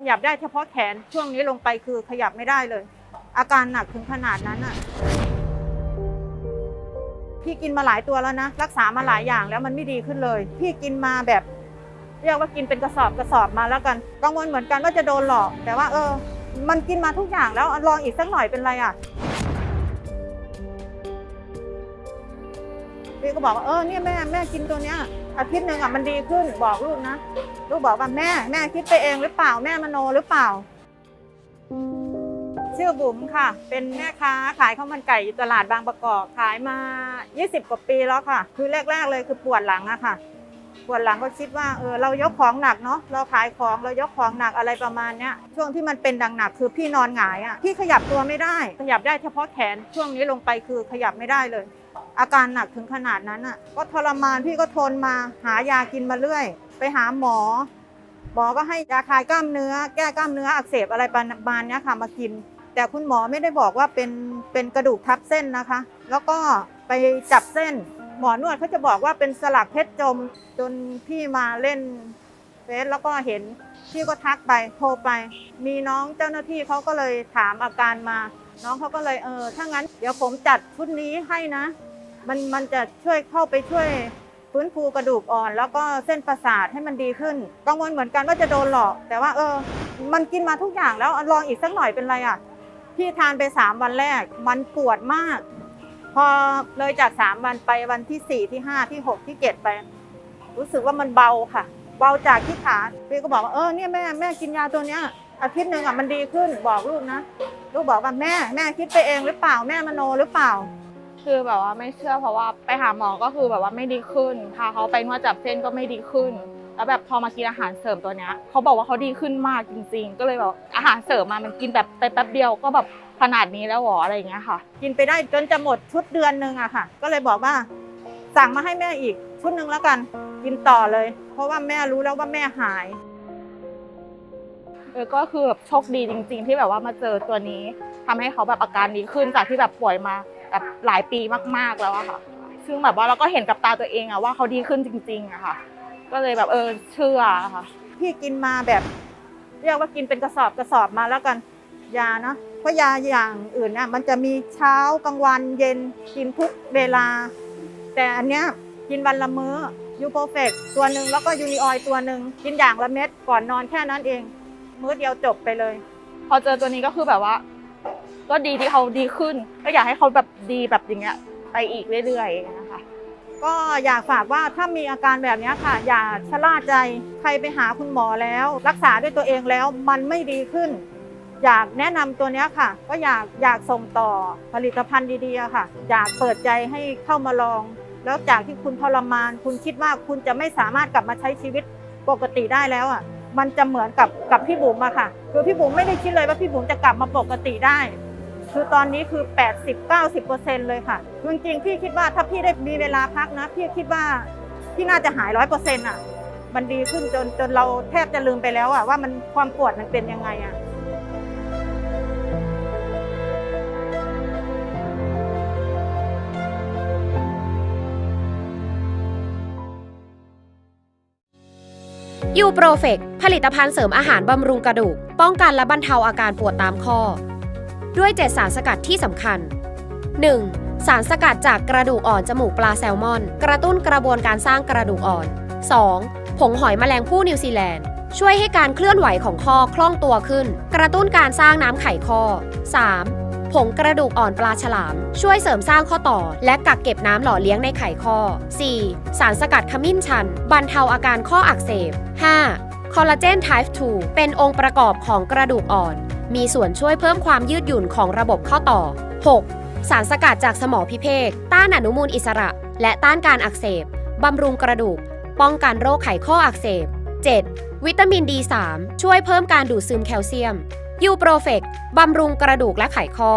ขยับได้เฉพาะแขนช่วงนี้ลงไปคือขยับไม่ได้เลย อาการหนักถึงขนาดนั้นอะพี่กินมาหลายตัวแล้วนะ รักษามาหลายอย่างแล้วมันไม่ดีขึ้นเลย พี่กินมาแบบ เรียกว่ากินเป็นกระสอบกระสอบมาแล้วกันกังวลเหมือนกันว่าจะโดนหลอก แต่ว่า เออ มันกินมาทุกอย่างแล้วลองอีกสักหน่อยเป็นไรอะพี่ก็บอกว่าเออเนี่ยแม่แม่กินตัวเนี้ย อาทิตย์หนึ่งอะมันดีขึ้นบอกลูกนะ ลูกบอกว่าแม่แม่คิดไปเองหรือเปล่าแม่มโนหรือเปล่า ชื่อบุ๋มค่ะ เป็นแม่ค้าขายข้าวมันไก่อยู่ตลาดบางประกอบขายมา 20 กว่าปีแล้วค่ะ คือแรก ๆ เลยคือปวดหลังอะค่ะ ปวดหลังก็คิดว่าเออเรายกของหนักเนาะเราขายของเรายกของหนักอะไรประมาณเนี้ยช่วงที่มันเป็นดังหนักคือพี่นอนหงายอะพี่ขยับตัวไม่ได้ ขยับได้เฉพาะแขนช่วงนี้ลงไปคือขยับไม่ได้เลย อาการหนักถึงขนาดนั้นอะก็ทรมานพี่ก็ทนมาหายากินมาเรื่อย ไปหาหมอ หมอก็ให้ยาคลายกล้ามเนื้อ แก้กล้ามเนื้ออักเสบอะไรประมาณนี้ค่ะมากิน แต่คุณหมอไม่ได้บอกว่าเป็นเป็นกระดูกทับเส้นนะคะ แล้วก็ไปจับเส้น หมอนวดเขาจะบอกว่าเป็นสลักเพชรจมจนพี่มาเล่นเฟซแล้วก็เห็นพี่ก็ทักไปโทรไป มีน้องเจ้าหน้าที่เขาก็เลยถามอาการมา น้องเขาก็เลยเออถ้างั้นเดี๋ยวผมจัดชุดนี้ให้นะ มันมันจะช่วยเข้าไปช่วยฟื้นฟูกระดูกอ่อน แล้วก็เส้นประสาทให้มันดีขึ้น กังวลเหมือนกันว่าจะโดนหลอก แต่ว่าเออ มันกินมาทุกอย่างแล้วลองอีกสักหน่อยเป็นไรอะพี่ทานไปสามวันแรก มันปวดมาก พอเลยจากสามวันไปวันที่สี่ที่ห้าที่หกที่เจ็ดไป รู้สึกว่ามันเบาค่ะ เบาจากที่ขาพี่ก็บอกว่าเออเนี่ยแม่แม่กินยาตัวเนี้ยอาทิตย์หนึ่งอะมันดีขึ้นบอกลูกนะ ลูกบอกว่าแม่แม่คิดไปเองหรือเปล่าแม่มโนหรือเปล่า คือแบบว่าไม่เชื่อเพราะว่าไปหาหมอก็คือแบบว่าไม่ดีขึ้นพาเขาไปนวดจับเส้นก็ไม่ดีขึ้น แล้วแบบพอมากินอาหารเสริมตัวเนี้ยเขาบอกว่าเขาดีขึ้นมากจริง ๆ ก็เลยแบบอาหารเสริมมามันกินแบบไปแป๊บเดียวก็แบบขนาดนี้แล้วหรออะไรอย่างเงี้ยค่ะ กินไปได้จนจะหมดชุดเดือนหนึ่งอะค่ะ ก็เลยบอกว่า สั่งมาให้แม่อีกชุดหนึ่งแล้วกัน กินต่อเลย เพราะว่าแม่รู้แล้วว่าแม่หายเออก็คือแบบโชคดีจริง ๆ ที่แบบว่ามาเจอตัวนี้ทำให้เขาแบบอาการดีขึ้นจากที่แบบป่วยมา แบบหลายปีมากๆแล้วอะค่ะ ซึ่งแบบว่าเราก็เห็นกับตาตัวเองอะว่าเขาดีขึ้นจริงๆอะค่ะ ก็เลยแบบเออเชื่อค่ะ พี่กินมาแบบเรียกว่ากินเป็นกระสอบกระสอบมาแล้วกันยาเนาะเพราะยาอย่างอื่นเนี่ยมันจะมีเช้ากลางวันเย็นกินทุกเวลา แต่อันเนี้ยกินวันละมื้อยูโปรเฟกตัวหนึ่งแล้วก็ยูนิออยตัวหนึ่งกินอย่างละเม็ดก่อนนอนแค่นั้นเอง มื้อเดียวจบไปเลย พอเจอตัวนี้ก็คือแบบว่า ก็ดีที่เขาดีขึ้น ก็อยากให้เขาแบบดีแบบอย่างเงี้ยไปอีกเรื่อยๆนะคะก็อยากฝากว่าถ้ามีอาการแบบนี้ค่ะ อย่าชะล่าใจใครไปหาคุณหมอแล้ว รักษาด้วยตัวเองแล้วมันไม่ดีขึ้น อยากแนะนำตัวนี้ค่ะ ก็อยากอยากส่งต่อผลิตภัณฑ์ดีๆค่ะ อยากเปิดใจให้เข้ามาลอง แล้วจากที่คุณทรมาน คุณคิดว่าคุณจะไม่สามารถกลับมาใช้ชีวิตปกติได้แล้วอะมันจะเหมือนกับกับพี่บุ๋มอะค่ะ คือพี่บุ๋มไม่ได้คิดเลยว่าพี่บุ๋มจะกลับมาปกติได้ คือตอนนี้คือ 80-90%เลยค่ะจริงๆพี่คิดว่าถ้าพี่ได้มีเวลาพักนะ พี่คิดว่าพี่น่าจะหายร้อยเปอร์เซ็นต์อะ มันดีขึ้นจนจนเราแทบจะลืมไปแล้วอะว่ามันความปวดมันเป็นยังไงอะยูโปรเฟกผลิตภัณฑ์เสริมอาหารบำรุงกระดูก ป้องกันและบรรเทาอาการปวดตามข้อ ด้วย 7 สารสกัดที่สำคัญ 1. สารสกัดจากกระดูกอ่อนจมูกปลาแซลมอน กระตุ้นกระบวนการสร้างกระดูกอ่อน 2. ผงหอยแมลงภู่นิวซีแลนด์ ช่วยให้การเคลื่อนไหวของข้อคล่องตัวขึ้น กระตุ้นการสร้างน้ำไขข้อ 3. ผงกระดูกอ่อนปลาฉลาม ช่วยเสริมสร้างข้อต่อ และกักเก็บน้ำหล่อเลี้ยงในไขข้อ 4. สารสกัดขมิ้นชัน บรรเทาอาการข้ออักเสบ 5. คอลลาเจน type 2เป็นองค์ประกอบของกระดูกอ่อน มีส่วนช่วยเพิ่มความยืดหยุ่นของระบบข้อต่อ 6. สารสกัดจากสมอพิเภกต้านอนุมูลอิสระ และต้านการอักเสบบำรุงกระดูก ป้องกันโรคไขข้ออักเสบ 7. วิตามิน D3 ช่วยเพิ่มการดูดซึมแคลเซียมยูโปรเฟกบำรุงกระดูกและไขข้อ